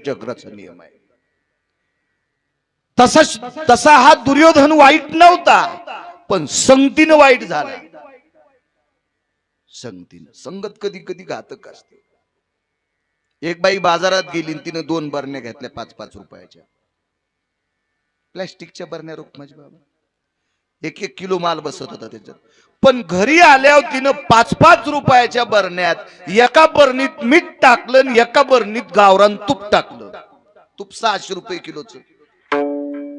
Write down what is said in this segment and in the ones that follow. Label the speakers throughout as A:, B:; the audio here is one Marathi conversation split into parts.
A: जगराचा नियम आहे. तसा तसा हा दुर्योधन वाईट नव्हता पण संगतीनं वाईट झाला. संगतीनं. संगत कधी कधी घातक असते. एक बाई बाजारात गेली तिनं दोन बरण्या घेतल्या पाच पाच रुपयाच्या. प्लॅस्टिकच्या बरण्या रुक्माजी बाबा. एक एक किलो माल बसत होता त्याच्यात. पण घरी आल्यावर तिनं पाच पाच रुपयाच्या बरण्यात एका बरणीत मीठ टाकलं आणि एका बरणीत गावरान तूप टाकलं. तूप सहाशे रुपये किलोच.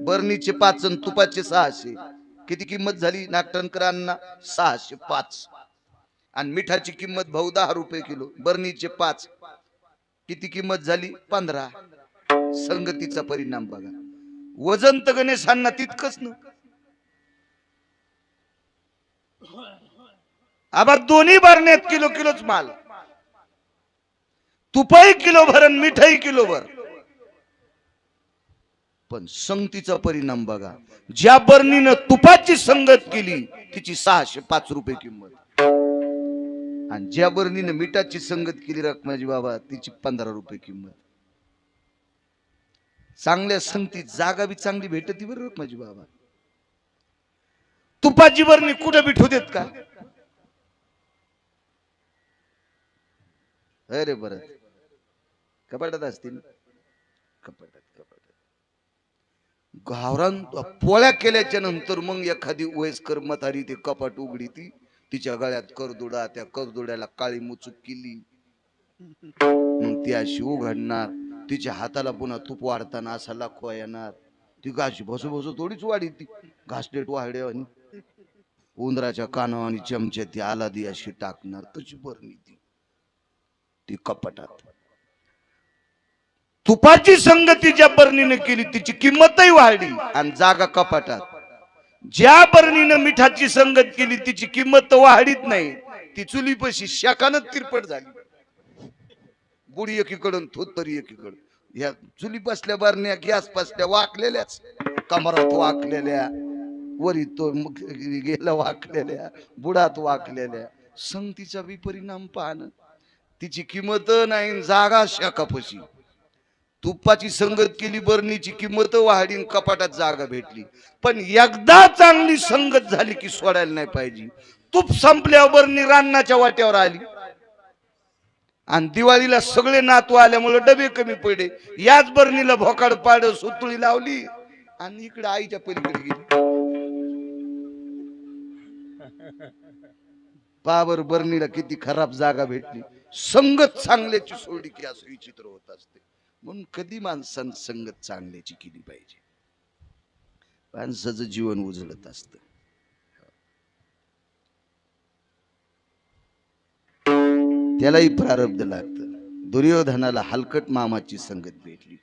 A: बरणीचे पाच आणि तुपाचे सहाशे. किती किंमत झाली? नागटणकरांना सहाशे पाच. आणि मिठाची किंमत भाऊ दहा रुपये किलो. बरणीचे पाच. किती किंमत झाली? पंधरा. संगतीचा परिणाम बघा. वजन तर गणेशांना तितकंच ना. आबा दोन्ही भरण्यात किलो किलोच माल. तुपही किलो भर आणि मिठाई किलो भर. पण संगतीचा परिणाम बघा. ज्या बरणीनं तुपाची संगत केली तिची सहाशे पाच रुपये किंमत. आणि ज्या बर्णीनं मिठाची संगत केली रखमाजी बाबा तिची पंधरा रुपये किंमत. चांगल्या संगतीत जागा बी चांगली भेटती बरं रखमाजी बाबा. तुपाची बरणी कुठं बिठू देत का? अरे बर कपाटात असतील. कपाटात कपाटात. गावरान पोळ्या केल्याच्यानंतर मग एखादी वयस्कर मतारी ते कपाट उघडी ती तिच्या गळ्यात करदुडा त्या करदुड्याला काळी मुचूक केली. मग ती अशी उघडणार तिच्या हाताला पुन्हा तूप वाढताना असा लाखवा येणार. ती गाशी बसू बसू थोडीच वाढी ती. घासलेट वाढे आणि उंदराच्या काना आणि चमच्या ती आलादी अशी टाकणार तशी बरणी ती. ती कपाटात. तुपाची संगती ज्या बरणीने केली तिची किंमतही वाढली आणि जागा कपाटात. ज्या बरणीनं मिठाची संगत केली तिची किंमत तर वाढीत नाही. ती चुलीपशी शाखानं तिरपट झाली. बुडी एकीकडून थोतरी एकीकडून या चुली बसल्या बरण्या गॅस बसल्या वाकलेल्याच. कमरात वाकलेल्या वरी तो गेला वाकलेल्या बुडात वाकलेल्या. संगतीचा विपरिणाम पाहणं तिची किंमत नाही जागा शाखापशी. तुपाची संगत केली बरणीची किंमत वाढीन कपाटात जागा भेटली. पण एकदा चांगली संगत झाली की सोडायला नाही पाहिजे. तूप संपल्यावर बरणी रान्नाच्या वाट्यावर आली. आणि दिवाळीला सगळे नातू आल्यामुळे डबे कमी पडले. याच बरणीला भोकाड पाड सुतुळी लावली आणि इकडे आईच्या पलीकडे गेली. पावर बरणीला किती खराब जागा भेटली. संगत चांगल्याची सोडली की असं विचित्र होत असते. म्हणून कधी माणसानं संगत चांगल्याची केली पाहिजे. माणसाचं जीवन उजळत असतं. त्यालाही प्रारब्ध लागतं. दुर्योधनाला हलकट मामाची संगत भेटली.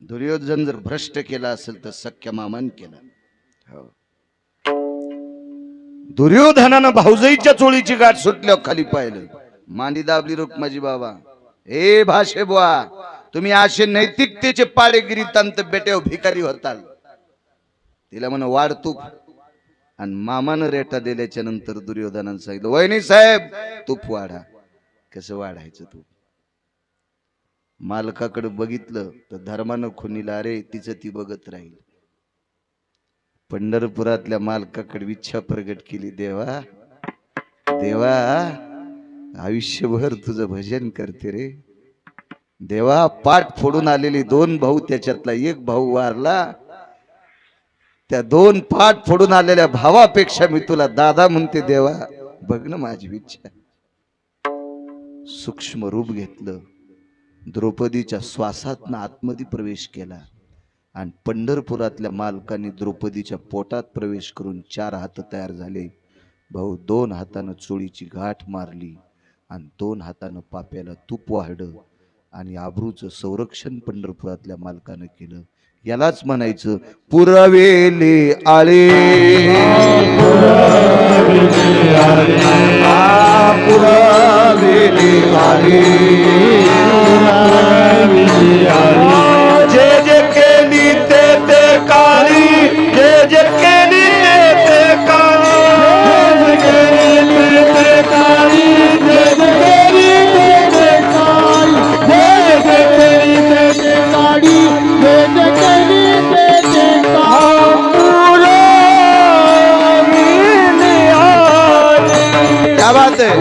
A: दुर्योधन जर भ्रष्ट केला असेल तर सख्य मामान केला. हो. दुर्योधनानं भाऊजाईच्या चोळीची गाठ सुटल्यावर खाली पाहिलं. मांडी दाबली रुक्माजी बाबा. ए भाषे बुवा तुम्ही असे नैतिकतेचे पाडेगिरी तंत बेटे भिकारी होताल. तिला म्हण वाढ तूप. आणि मामानं रेटा दिल्याच्या नंतर दुर्योधनानं सांगितलं वहिनी साहेब तूप वाढा. कसं वाढायचं तूप? मालकाकडे बघितलं तर धर्मानं खुनीला अरे तिचं ती बघत राहील. पंढरपुरातल्या मालकाकडे इच्छा प्रगट केली देवा देवा आयुष्यभर तुझं भजन करते रे. देवा पाठ फोडून आलेले दोन भाऊ त्याच्यातला एक भाऊ वारला त्या दोन पाठ फोडून आलेल्या भावापेक्षा मी तुला दादा म्हणते देवा बघ ना माझी इच्छा. सूक्ष्म रूप घेतलं. द्रौपदीच्या श्वासातनं आतमध्ये प्रवेश केला आणि पंढरपुरातल्या मालकांनी द्रौपदीच्या पोटात प्रवेश करून चार हात तयार झाले. भाऊ दोन हातानं चोळीची गाठ मारली आणि दोन हातानं पाप्याला तूप वाढलं आणि आबरूचं संरक्षण पंढरपुरातल्या मालकानं केलं. यालाच म्हणायचं पुरवेले आळे. आ, पुरवेले आळे. क्या बात है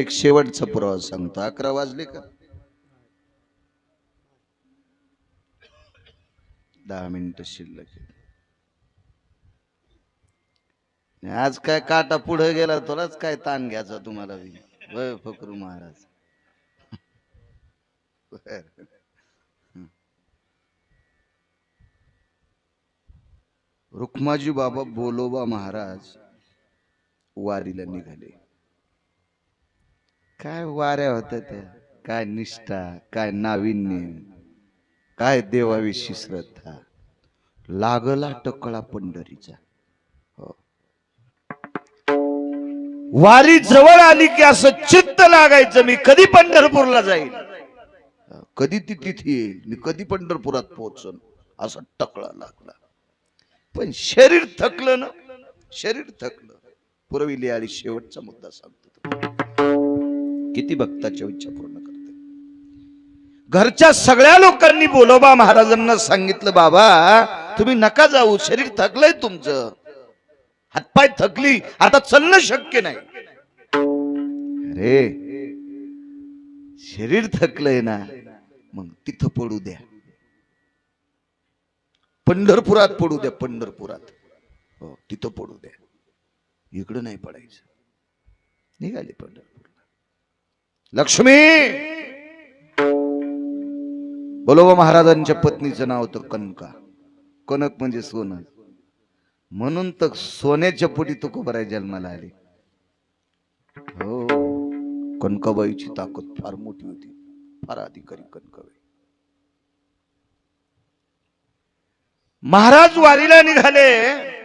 A: एक शेवटचा पुरावा सांगतो. अकरा वाजले का? दहा मिनिट शिल्लक आज काय काटा पुढे गेला तुलाच काय ताण घ्यायचा तुम्हाला वय होय फकरू महाराज. रुक्माजी बाबा बोलोबा महाराज वारीला निघाले. काय वाऱ्या होत्या त्या? काय निष्ठा काय नाविन्य काय देवाविषयी श्रद्धा. लागला टकळा पंढरीचा. हो. वारी जवळ आली की असं चित्त लागायचं मी कधी पंढरपूरला जाईल कधी ती तिथे येईल? मी कधी पंढरपुरात पोहोचन? असा टकळा लागला. पण शरीर थकलं ना? शरीर थकलं. पुरविली आणि शेवटचा मुद्दा सांगतो. किती भक्ताच्या इच्छा पूर्ण करते. घरच्या सगळ्या लोकांनी बोलोबा महाराजांना सांगितलं बाबा तुम्ही नका जाऊ शरीर थकलंय तुमचं. हातपाय थकली आता चलणं शक्य नाही. अरे शरीर थकलंय ना मग तिथं पडू द्या. पंढरपुरात पडू द्या पंढरपुरात. हो तिथं पडू द्या. इकडं नाही पडायचं. निघाले पंढरपूर. लक्ष्मी! बोलोबा महाराजांच्या पत्नीचं नाव होतं कनका. कनक म्हणजे सोनं. म्हणून तर सोन्याच्या पोटी तुकोबराय जन्माला आले. हो कनकाबाईची ताकद फार मोठी होती. फार अधिकारी कनकाबाई. महाराज वारीला निघाले.